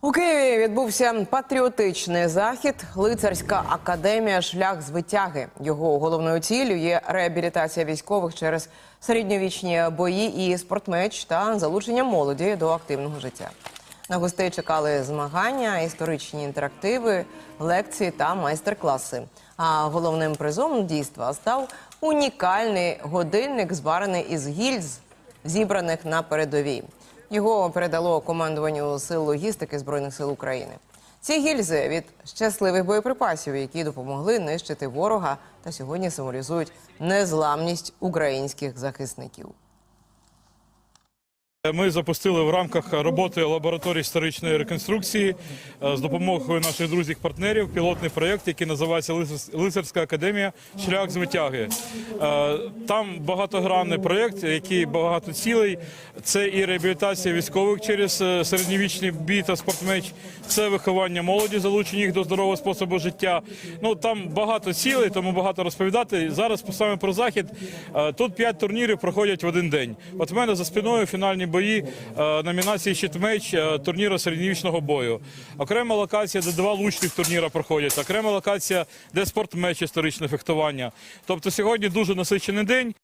У Києві відбувся патріотичний захід Лицарська академія Шлях з витяги. Його головною ціллю є реабілітація військових через середньовічні бої і спортмеч та залучення молоді до активного життя. На гостей чекали змагання, історичні інтерактиви, лекції та майстер-класи. А головним призом дійства став унікальний годинник, зварений із гільз, зібраних на передовій. Його передало командуванню сил логістики збройних сил України. Ці гільзи від щасливих боєприпасів, які допомогли нищити ворога, та сьогодні символізують незламність українських захисників. Ми запустили в рамках роботи лабораторії історичної реконструкції е, з допомогою наших друзів-партнерів пілотний проєкт, який називається Лицарська академія Шлях з витяги. Е, Там багатогранний проєкт, який багато цілей. Це і реабілітація військових через е, середньовічний бій та спортмеч, це виховання молоді, залучення їх до здорового способу життя. Ну там багато цілей, тому багато розповідати. Зараз саме про захід. Тут п'ять турнірів проходять в один день. От в мене за спиною фінальні бої е, номінації «Щитмеч» е, турніру середньовічного бою. Окрема локація, де два лучних турніра проходять. Окрема локація, де спортмеч історичне фехтування. Тобто сьогодні дуже насичений день.